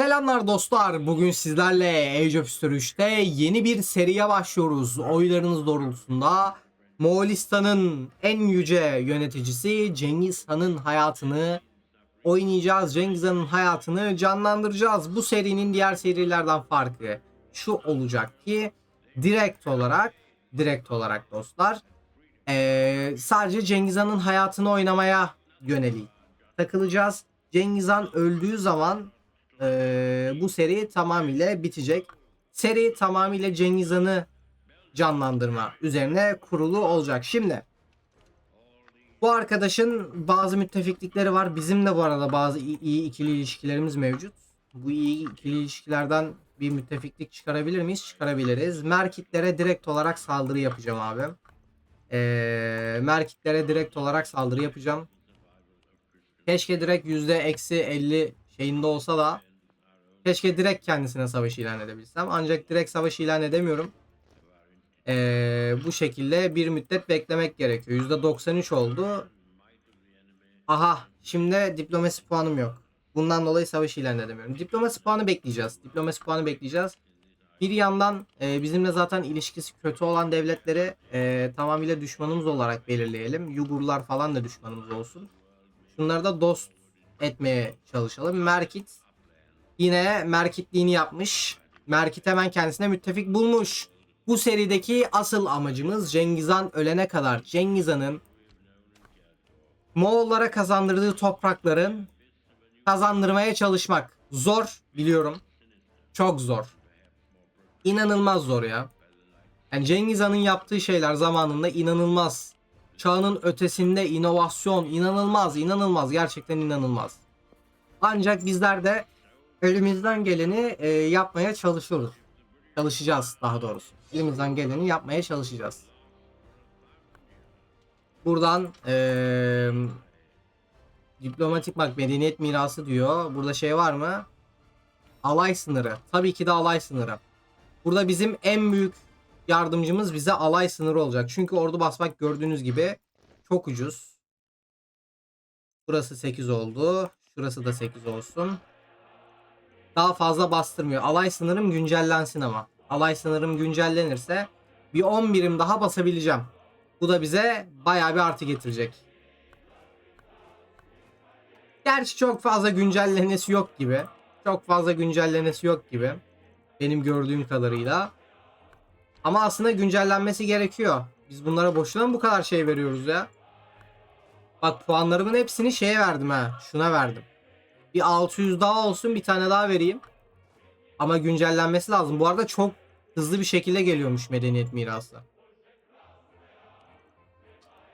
Selamlar dostlar. Bugün sizlerle Age of History 3'te yeni bir seriye başlıyoruz. Oylarınız doğrultusunda Moğolistan'ın en yüce yöneticisi Cengiz Han'ın hayatını oynayacağız. Cengiz Han'ın hayatını canlandıracağız. Bu serinin diğer serilerden farkı şu olacak ki direkt olarak direkt olarak dostlar eee, sadece Cengiz Han'ın hayatını oynamaya yönelik takılacağız. Cengiz Han öldüğü zaman eee, bu seri tamamıyla bitecek. Seri tamamıyla Cengiz Han'ı canlandırma üzerine kurulu olacak. Şimdi bu arkadaşın bazı müttefiklikleri var. Bizim de bu arada bazı iyi, iyi ikili ilişkilerimiz mevcut. Bu iyi ikili ilişkilerden bir müttefiklik çıkarabilir miyiz? Çıkarabiliriz. Merkitlere direkt olarak saldırı yapacağım abi. Ee, Merkitlere direkt olarak saldırı yapacağım. Keşke direkt yüzde eksi 50 şeyinde olsa da keşke direkt kendisine savaş ilan edebilsem. Ancak direkt savaş ilan edemiyorum. Ee, bu şekilde bir müddet beklemek gerekiyor. %93 oldu. Aha şimdi diplomasi puanım yok. Bundan dolayı savaş ilan edemiyorum. Diplomasi puanı bekleyeceğiz. Diplomasi puanı bekleyeceğiz. Bir yandan e, bizimle zaten ilişkisi kötü olan devletleri e, tamamıyla düşmanımız olarak belirleyelim. Yugurlar falan da düşmanımız olsun. Şunları da dost etmeye çalışalım. Merkit yine merkitliğini yapmış. Merkit hemen kendisine müttefik bulmuş. Bu serideki asıl amacımız Cengiz Han ölene kadar Cengiz Han'ın Moğollara kazandırdığı toprakların kazandırmaya çalışmak. Zor biliyorum. Çok zor. İnanılmaz zor ya. Yani Cengiz Han'ın yaptığı şeyler zamanında inanılmaz. Çağının ötesinde inovasyon inanılmaz, inanılmaz, gerçekten inanılmaz. Ancak bizler de elimizden geleni e, yapmaya çalışıyoruz. Çalışacağız daha doğrusu. Elimizden geleni yapmaya çalışacağız. Buradan eee, diplomatik bak medeniyet mirası diyor. Burada şey var mı? Alay sınırı. Tabii ki de alay sınırı. Burada bizim en büyük yardımcımız bize alay sınırı olacak. Çünkü ordu basmak gördüğünüz gibi çok ucuz. Burası 8 oldu. Şurası da 8 olsun. Daha fazla bastırmıyor. Alay sınırım güncellensin ama. Alay sınırım güncellenirse bir 10 birim daha basabileceğim. Bu da bize bayağı bir artı getirecek. Gerçi çok fazla güncellenesi yok gibi. Çok fazla güncellenesi yok gibi. Benim gördüğüm kadarıyla. Ama aslında güncellenmesi gerekiyor. Biz bunlara boşuna mı bu kadar şey veriyoruz ya? Bak puanlarımın hepsini şeye verdim ha. Şuna verdim. Bir 600 daha olsun bir tane daha vereyim. Ama güncellenmesi lazım. Bu arada çok hızlı bir şekilde geliyormuş medeniyet mirası.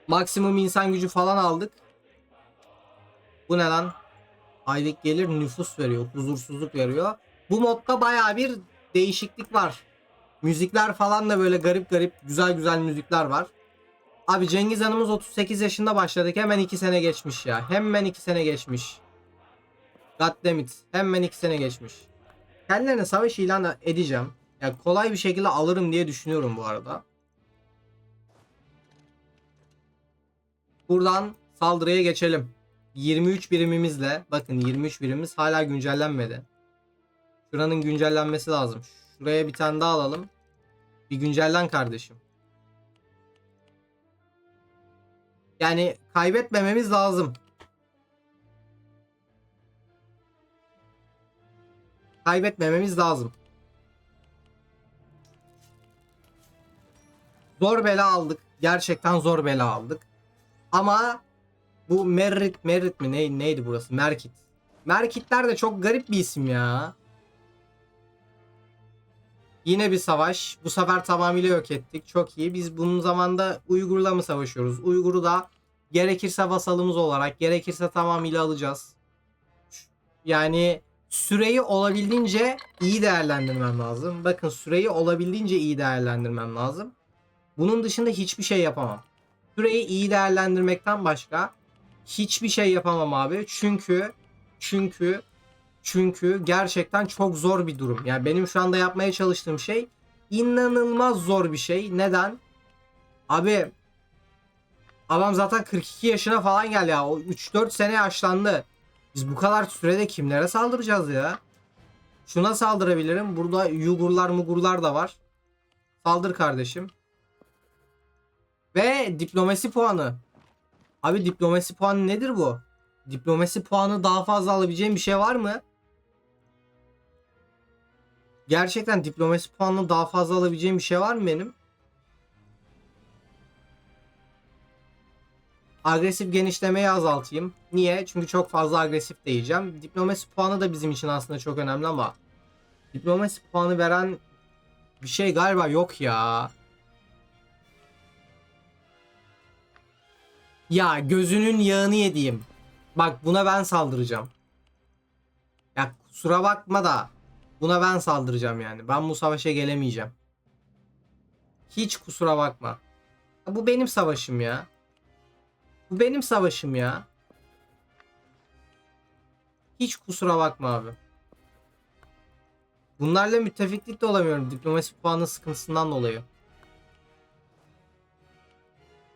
Maksimum insan gücü falan aldık. Bu ne lan? Aylık gelir nüfus veriyor. Huzursuzluk veriyor. Bu modda baya bir değişiklik var. Müzikler falan da böyle garip garip güzel güzel müzikler var. Abi Cengiz Hanımız 38 yaşında başladık. Hemen 2 sene geçmiş ya. Hemen 2 sene geçmiş. Goddammit. Hemen 2 sene geçmiş. Kendilerine savaş ilan edeceğim. Ya kolay bir şekilde alırım diye düşünüyorum bu arada. Buradan saldırıya geçelim. 23 birimimizle bakın 23 birimimiz hala güncellenmedi. Şuranın güncellenmesi lazım. Şuraya bir tane daha alalım. Bir güncellen kardeşim. Yani kaybetmememiz lazım. Kaybetmememiz lazım. Zor bela aldık. Gerçekten zor bela aldık. Ama bu Merrit Merrit mi ne, neydi burası? Merkit. Merkitler de çok garip bir isim ya. Yine bir savaş. Bu sefer tamamıyla yok ettik. Çok iyi. Biz bunun zamanda Uygur'la mı savaşıyoruz? Uygur'u da gerekirse vasalımız olarak, gerekirse tamamıyla alacağız. Yani süreyi olabildiğince iyi değerlendirmem lazım. Bakın süreyi olabildiğince iyi değerlendirmem lazım. Bunun dışında hiçbir şey yapamam. Süreyi iyi değerlendirmekten başka hiçbir şey yapamam abi. Çünkü çünkü çünkü gerçekten çok zor bir durum. Yani benim şu anda yapmaya çalıştığım şey inanılmaz zor bir şey. Neden? Abi adam zaten 42 yaşına falan geldi ya. O 3-4 sene yaşlandı. Biz bu kadar sürede kimlere saldıracağız ya? Şuna saldırabilirim. Burada Yugurlar mugurlar da var. Saldır kardeşim. Ve diplomasi puanı. Abi diplomasi puanı nedir bu? Diplomasi puanı daha fazla alabileceğim bir şey var mı? Gerçekten diplomasi puanını daha fazla alabileceğim bir şey var mı benim? Agresif genişlemeyi azaltayım. Niye? Çünkü çok fazla agresif diyeceğim. Diplomasi puanı da bizim için aslında çok önemli ama diplomasi puanı veren bir şey galiba yok ya. Ya gözünün yağını yediğim. Bak buna ben saldıracağım. Ya kusura bakma da buna ben saldıracağım yani. Ben bu savaşa gelemeyeceğim. Hiç kusura bakma. Bu benim savaşım ya. Bu benim savaşım ya. Hiç kusura bakma abi. Bunlarla müttefiklik de olamıyorum. Diplomasi puanı sıkıntısından dolayı.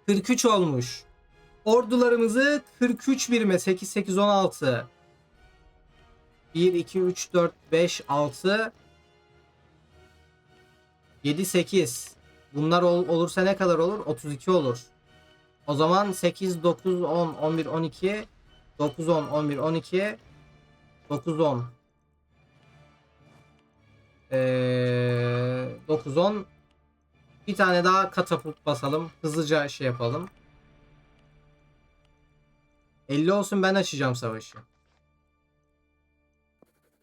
43 olmuş. Ordularımızı 43 birime 8 8 16 1 2 3 4 5 6 7 8 Bunlar ol- olursa ne kadar olur? 32 olur. O zaman 8 9 10 11 12 9 10 11 12 9 10 ee, 9 10 bir tane daha katapult basalım. Hızlıca şey yapalım. 50 olsun ben açacağım savaşı.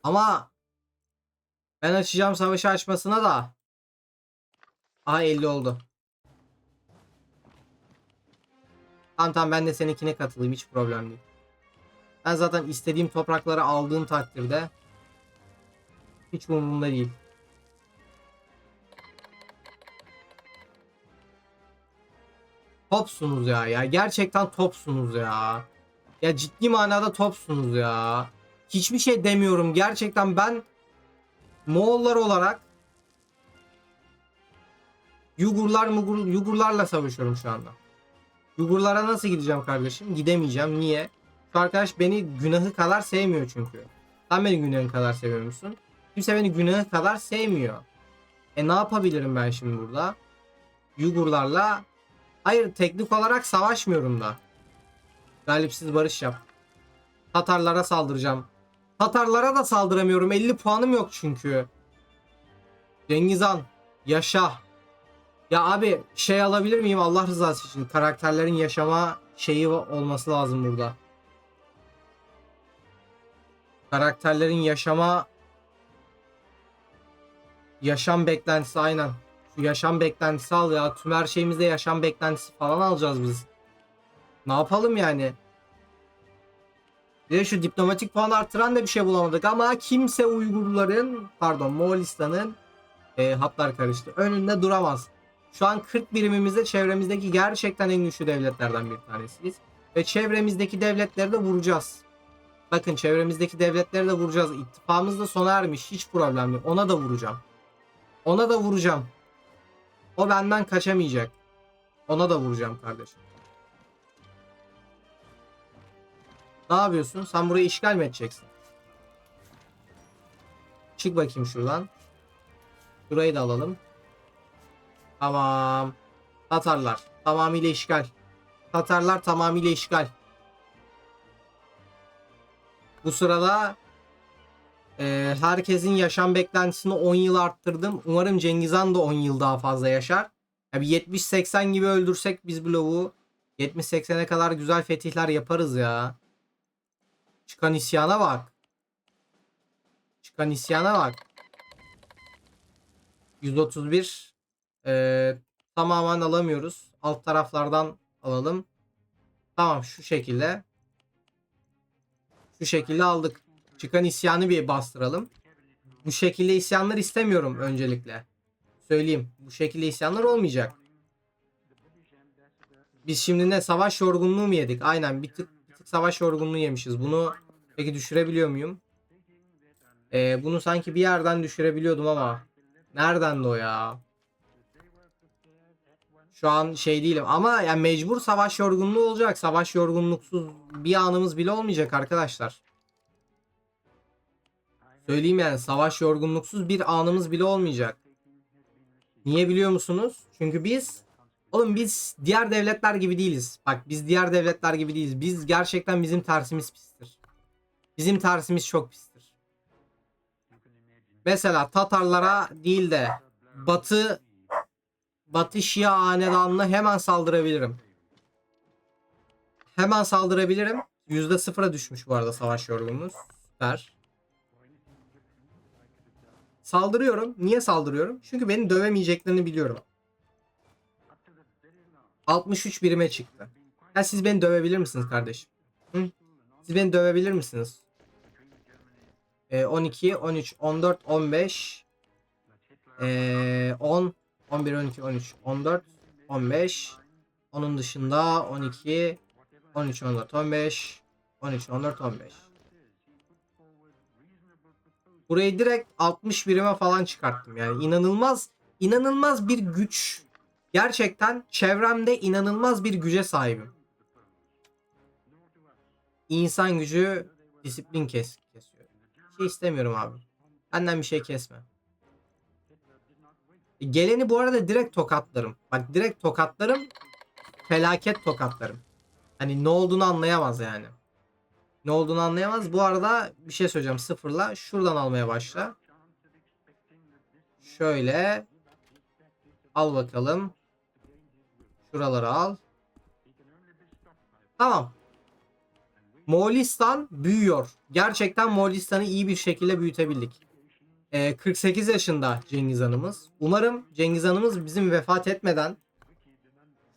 Ama ben açacağım savaşı açmasına da Aha 50 oldu. Tamam tamam ben de seninkine katılayım hiç problem değil. Ben zaten istediğim toprakları aldığım takdirde hiç umurumda değil. Topsunuz ya ya gerçekten topsunuz ya. Ya ciddi manada topsunuz ya. Hiçbir şey demiyorum gerçekten ben Moğollar olarak Yugurlar Mugur, Yugurlarla savaşıyorum şu anda. Yugurlara nasıl gideceğim kardeşim? Gidemeyeceğim. Niye? Şu arkadaş beni günahı kadar sevmiyor çünkü. Sen beni günahın kadar seviyor musun? Kimse beni günahı kadar sevmiyor. E ne yapabilirim ben şimdi burada? Yugurlarla Hayır teknik olarak savaşmıyorum da. Galipsiz barış yap. Tatarlara saldıracağım. Tatarlara da saldıramıyorum. 50 puanım yok çünkü. Cengiz Han. Yaşa. Ya abi şey alabilir miyim Allah rızası için? Karakterlerin yaşama şeyi olması lazım burada. Karakterlerin yaşama yaşam beklentisi aynen. Şu yaşam beklentisi al ya. Tüm her şeyimizde yaşam beklentisi falan alacağız biz. Ne yapalım yani? De şu diplomatik puan artıran da bir şey bulamadık ama kimse Uygurların pardon Moğolistan'ın e, hatlar karıştı. Önünde duramaz. Şu an 40 birimimizde çevremizdeki gerçekten en güçlü devletlerden bir tanesiyiz. Ve çevremizdeki devletleri de vuracağız. Bakın çevremizdeki devletleri de vuracağız. İttifakımız da sona ermiş. Hiç problem yok. Ona da vuracağım. Ona da vuracağım. O benden kaçamayacak. Ona da vuracağım kardeşim. Ne yapıyorsun? Sen burayı işgal mi edeceksin? Çık bakayım şuradan. Burayı da alalım. Tamam. Tatarlar. Tamamıyla işgal. Tatarlar tamamıyla işgal. Bu sırada e, herkesin yaşam beklentisini 10 yıl arttırdım. Umarım Cengiz Han da 10 yıl daha fazla yaşar. Ya bir 70-80 gibi öldürsek biz bloğu 70-80'e kadar güzel fetihler yaparız ya. Çıkan isyana bak. Çıkan isyana bak. 131 ee, tamamen alamıyoruz. Alt taraflardan alalım. Tamam şu şekilde. Şu şekilde aldık. Çıkan isyanı bir bastıralım. Bu şekilde isyanlar istemiyorum öncelikle. Söyleyeyim. Bu şekilde isyanlar olmayacak. Biz şimdi ne savaş yorgunluğu mu yedik? Aynen bir tık, tık savaş yorgunluğu yemişiz. Bunu peki düşürebiliyor muyum? Ee, bunu sanki bir yerden düşürebiliyordum ama nereden de o ya? Şu an şey değilim ama yani mecbur savaş yorgunluğu olacak. Savaş yorgunluksuz bir anımız bile olmayacak arkadaşlar. Söyleyeyim yani savaş yorgunluksuz bir anımız bile olmayacak. Niye biliyor musunuz? Çünkü biz oğlum biz diğer devletler gibi değiliz. Bak biz diğer devletler gibi değiliz. Biz gerçekten bizim tersimiz pistir. Bizim tersimiz çok pistir. Mesela Tatarlara değil de Batı Batı Şia hanedanına hemen saldırabilirim. Hemen saldırabilirim. Yüzde sıfıra düşmüş bu arada savaş yorgunluğumuz. Süper. Saldırıyorum. Niye saldırıyorum? Çünkü beni dövemeyeceklerini biliyorum. 63 birime çıktı. Ya siz beni dövebilir misiniz kardeşim? Hı? Siz beni dövebilir misiniz? Ee, 12, 13, 14, 15, ee, 10, 11, 12, 13, 14, 15. Onun dışında 12, 13, 14, 15, 13, 14, 15. Burayı direkt 60 birime falan çıkarttım. Yani inanılmaz inanılmaz bir güç. Gerçekten çevremde inanılmaz bir güce sahibim. İnsan gücü disiplin kes kesiyor. Bir şey istemiyorum abi. Benden bir şey kesme. E, Geleni bu arada direkt tokatlarım. Bak direkt tokatlarım. Felaket tokatlarım. Hani ne olduğunu anlayamaz yani. Ne olduğunu anlayamaz. Bu arada bir şey söyleyeceğim. Sıfırla. Şuradan almaya başla. Şöyle. Al bakalım. Şuraları al. Tamam. Moğolistan büyüyor. Gerçekten Moğolistan'ı iyi bir şekilde büyütebildik. Ee, 48 yaşında Cengiz Hanımız. Umarım Cengiz Hanımız bizim vefat etmeden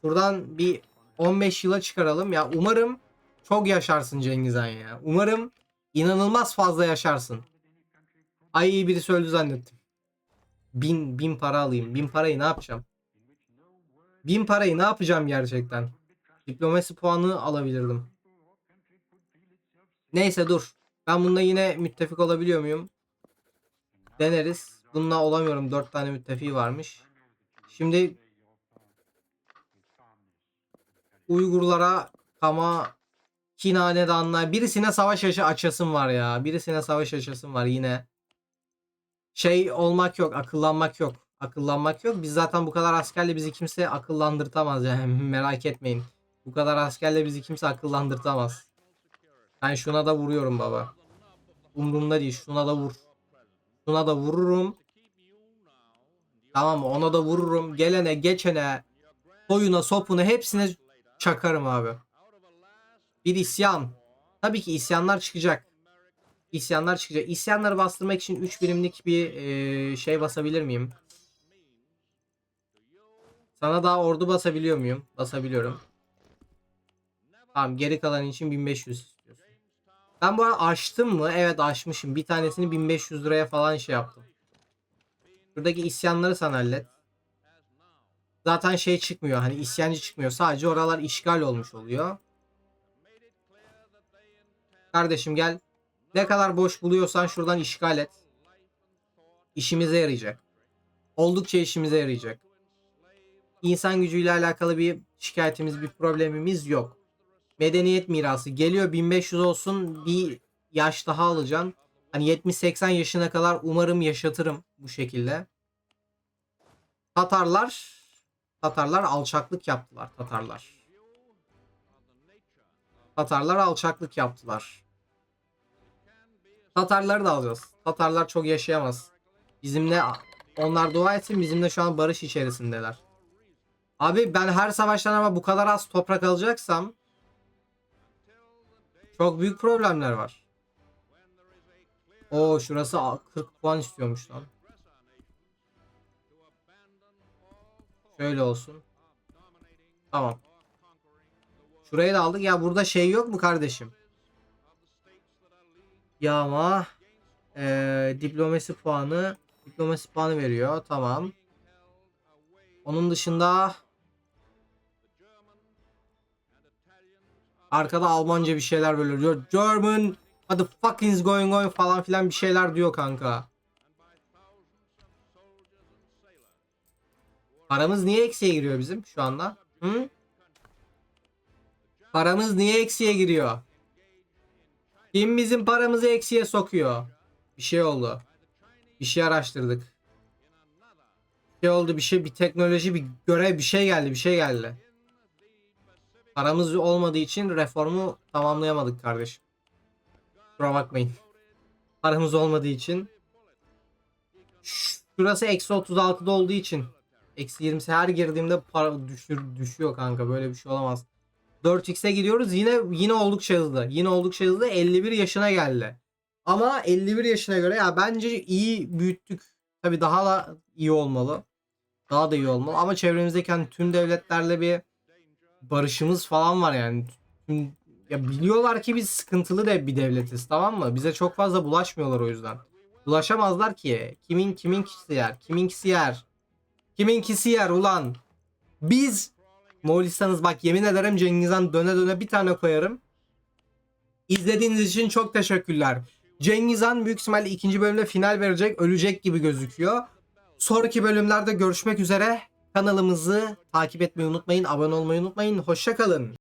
şuradan bir 15 yıla çıkaralım. Ya umarım çok yaşarsın Cengiz Han ya. Umarım inanılmaz fazla yaşarsın. Ay iyi biri öldü zannettim. Bin, bin para alayım. Bin parayı ne yapacağım? Bin parayı ne yapacağım gerçekten? Diplomasi puanı alabilirdim. Neyse dur. Ben bunda yine müttefik olabiliyor muyum? Deneriz. Bununla olamıyorum. 4 tane müttefiği varmış. Şimdi Uygurlara Kama Çin hanedanlar birisine savaş aşı açasım var ya. Birisine savaş açasım var yine. Şey olmak yok, akıllanmak yok. Akıllanmak yok. Biz zaten bu kadar askerle bizi kimse akıllandırtamaz yani merak etmeyin. Bu kadar askerle bizi kimse akıllandırtamaz. Ben şuna da vuruyorum baba. Umurumda değil. Şuna da vur. Şuna da vururum. Tamam? Ona da vururum. Gelene, geçene, soyuna, sopuna hepsine çakarım abi. Bir isyan. Tabii ki isyanlar çıkacak. İsyanlar çıkacak. İsyanları bastırmak için 3 birimlik bir şey basabilir miyim? Sana daha ordu basabiliyor muyum? Basabiliyorum. Tamam geri kalan için 1500 istiyorsun. Ben bu arada açtım mı? Evet açmışım. Bir tanesini 1500 liraya falan şey yaptım. Buradaki isyanları sen hallet. Zaten şey çıkmıyor. Hani isyancı çıkmıyor. Sadece oralar işgal olmuş oluyor. Kardeşim gel. Ne kadar boş buluyorsan şuradan işgal et. İşimize yarayacak. Oldukça işimize yarayacak. İnsan gücüyle alakalı bir şikayetimiz, bir problemimiz yok. Medeniyet mirası geliyor 1500 olsun bir yaş daha alacağım. Hani 70-80 yaşına kadar umarım yaşatırım bu şekilde. Tatarlar Tatarlar alçaklık yaptılar Tatarlar. Tatarlar alçaklık yaptılar. Tatarları da alacağız. Tatarlar çok yaşayamaz. Bizimle onlar dua etsin bizimle şu an barış içerisindeler. Abi ben her savaştan ama bu kadar az toprak alacaksam çok büyük problemler var. O şurası 40 puan istiyormuş lan. Şöyle olsun. Tamam. Şurayı da aldık. Ya burada şey yok mu kardeşim? Yağma. Ee, diplomasi puanı. Diplomasi puanı veriyor. Tamam. Onun dışında arkada Almanca bir şeyler böyle diyor. German what the fuck is going on falan filan bir şeyler diyor kanka. Paramız niye eksiye giriyor bizim şu anda? Hı? Paramız niye eksiye giriyor? Kim bizim paramızı eksiye sokuyor? Bir şey oldu. Bir şey araştırdık. Bir şey oldu bir şey bir teknoloji bir görev bir şey geldi bir şey geldi. Paramız olmadığı için reformu tamamlayamadık kardeşim. Kusura bakmayın. Paramız olmadığı için. Şurası eksi 36'da olduğu için. Eksi 20'si her girdiğimde para düşür, düşüyor kanka böyle bir şey olamaz. 4x'e gidiyoruz yine yine oldukça hızlı. Yine oldukça hızlı 51 yaşına geldi. Ama 51 yaşına göre ya bence iyi büyüttük. Tabii daha da iyi olmalı. Daha da iyi olmalı ama çevremizdeki hani tüm devletlerle bir barışımız falan var yani. Ya biliyorlar ki biz sıkıntılı de bir devletiz tamam mı? Bize çok fazla bulaşmıyorlar o yüzden. Bulaşamazlar ki. Kimin kiminkisi yer? Kiminkisi yer? Kiminkisi yer ulan? Biz Moğolistan'ız bak yemin ederim Cengiz Han döne döne bir tane koyarım. İzlediğiniz için çok teşekkürler. Cengiz Han büyük ihtimalle ikinci bölümde final verecek. Ölecek gibi gözüküyor. Sonraki bölümlerde görüşmek üzere. Kanalımızı takip etmeyi unutmayın. Abone olmayı unutmayın. Hoşçakalın.